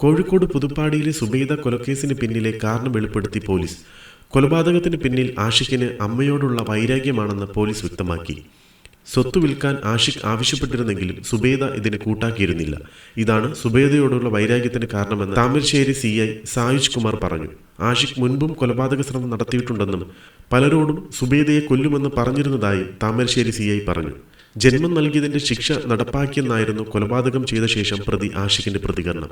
കോഴിക്കോട് പുതുപ്പാടിയിലെ സുബൈദ കൊലക്കേസിന് പിന്നിലെ കാരണം വെളിപ്പെടുത്തി പോലീസ്. കൊലപാതകത്തിന് പിന്നിൽ ആഷിഖിന് അമ്മയോടുള്ള വൈരാഗ്യമാണെന്ന് പോലീസ് വ്യക്തമാക്കി. സ്വത്ത് വിൽക്കാൻ ആഷിഖ് ആവശ്യപ്പെട്ടിരുന്നെങ്കിലും സുബേദ ഇതിന് കൂട്ടാക്കിയിരുന്നില്ല. ഇതാണ് സുബേദയോടുള്ള വൈരാഗ്യത്തിന് കാരണമെന്ന് താമരശ്ശേരി സി ഐ സായുജ് കുമാർ പറഞ്ഞു. ആഷിഖ് മുൻപും കൊലപാതക ശ്രമം നടത്തിയിട്ടുണ്ടെന്നും പലരോടും സുബേദയെ കൊല്ലുമെന്ന് പറഞ്ഞിരുന്നതായും താമരശ്ശേരി സി പറഞ്ഞു. ജന്മം നൽകിയതിന്റെ ശിക്ഷ നടപ്പാക്കിയെന്നായിരുന്നു കൊലപാതകം ചെയ്ത ശേഷം പ്രതി ആഷിഖിന്റെ പ്രതികരണം.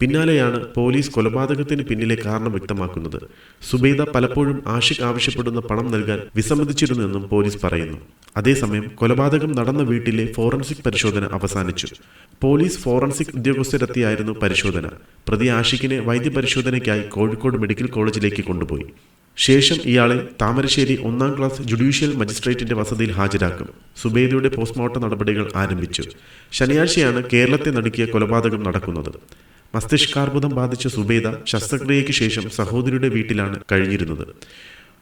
പിന്നാലെയാണ് പോലീസ് കൊലപാതകത്തിന് പിന്നിലെ കാരണം വ്യക്തമാക്കുന്നത്. സുബേദ പലപ്പോഴും ആഷിഖ് ആവശ്യപ്പെടുന്ന പണം നൽകാൻ വിസമ്മതിച്ചിരുന്നെന്നും പോലീസ് പറയുന്നു. അതേസമയം കൊലപാതകം നടന്ന വീട്ടിലെ ഫോറൻസിക് പരിശോധന അവസാനിച്ചു. പോലീസ് ഫോറൻസിക് ഉദ്യോഗസ്ഥരെത്തിയായിരുന്നു പരിശോധന. പ്രതി ആഷിഖിനെ വൈദ്യപരിശോധനയ്ക്കായി കോഴിക്കോട് മെഡിക്കൽ കോളേജിലേക്ക് കൊണ്ടുപോയി. ശേഷം ഇയാളെ താമരശ്ശേരി ഒന്നാം ക്ലാസ് ജുഡീഷ്യൽ മജിസ്ട്രേറ്റിന്റെ വസതിയിൽ ഹാജരാക്കും. സുബേദിയുടെ പോസ്റ്റ്മോർട്ടം നടപടികൾ ആരംഭിച്ചു. ശനിയാഴ്ചയാണ് കേരളത്തെ നടുക്കിയ കൊലപാതകം നടക്കുന്നത്. മസ്തിഷ്കാർബുദം ബാധിച്ച സുബേദ ശസ്ത്രക്രിയയ്ക്ക് ശേഷം സഹോദരിയുടെ വീട്ടിലാണ് കഴിഞ്ഞിരുന്നത്.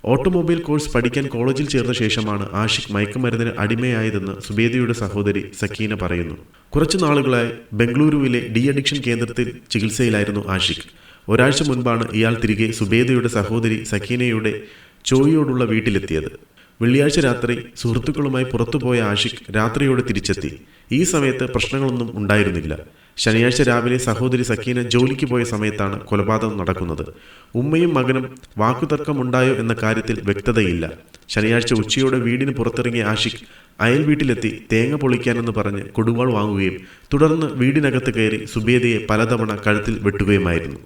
ഓട്ടോമൊബൈൽ കോഴ്സ് പഠിക്കാൻ കോളേജിൽ ചേർന്ന ശേഷമാണ് ആഷിഖ് മയക്കുമരുന്നിന് അടിമയായതെന്ന് സുബേദയുടെ സഹോദരി സക്കീന പറയുന്നു. കുറച്ചു നാളുകളായി ബംഗളൂരുവിലെ ഡി അഡിക്ഷൻ കേന്ദ്രത്തിൽ ചികിത്സയിലായിരുന്നു ആഷിഖ്. ഒരാഴ്ച മുൻപാണ് ഇയാൾ തിരികെ സുബേദയുടെ സഹോദരി സഖീനയുടെ ചോയിയോടുള്ള വീട്ടിലെത്തിയത്. വെള്ളിയാഴ്ച രാത്രി സുഹൃത്തുക്കളുമായി പുറത്തുപോയ ആഷിഖ് രാത്രിയോടെ തിരിച്ചെത്തി. ഈ സമയത്ത് പ്രശ്നങ്ങളൊന്നും ഉണ്ടായിരുന്നില്ല. ശനിയാഴ്ച രാവിലെ സഹോദരി സഖീന ജോലിക്ക് പോയ സമയത്താണ് കൊലപാതകം നടക്കുന്നത്. ഉമ്മയും മകനും വാക്കുതർക്കമുണ്ടായോ എന്ന കാര്യത്തിൽ വ്യക്തതയില്ല. ശനിയാഴ്ച ഉച്ചയോടെ വീടിന് പുറത്തിറങ്ങിയ ആഷിഖ് അയൽ വീട്ടിലെത്തി തേങ്ങ പൊളിക്കാനെന്ന് പറഞ്ഞ് കൊടുവാൾ വാങ്ങുകയും തുടർന്ന് വീടിനകത്ത് കയറി സുബേദയെ പലതവണ കഴുത്തിൽ വെട്ടുകയുമായിരുന്നു.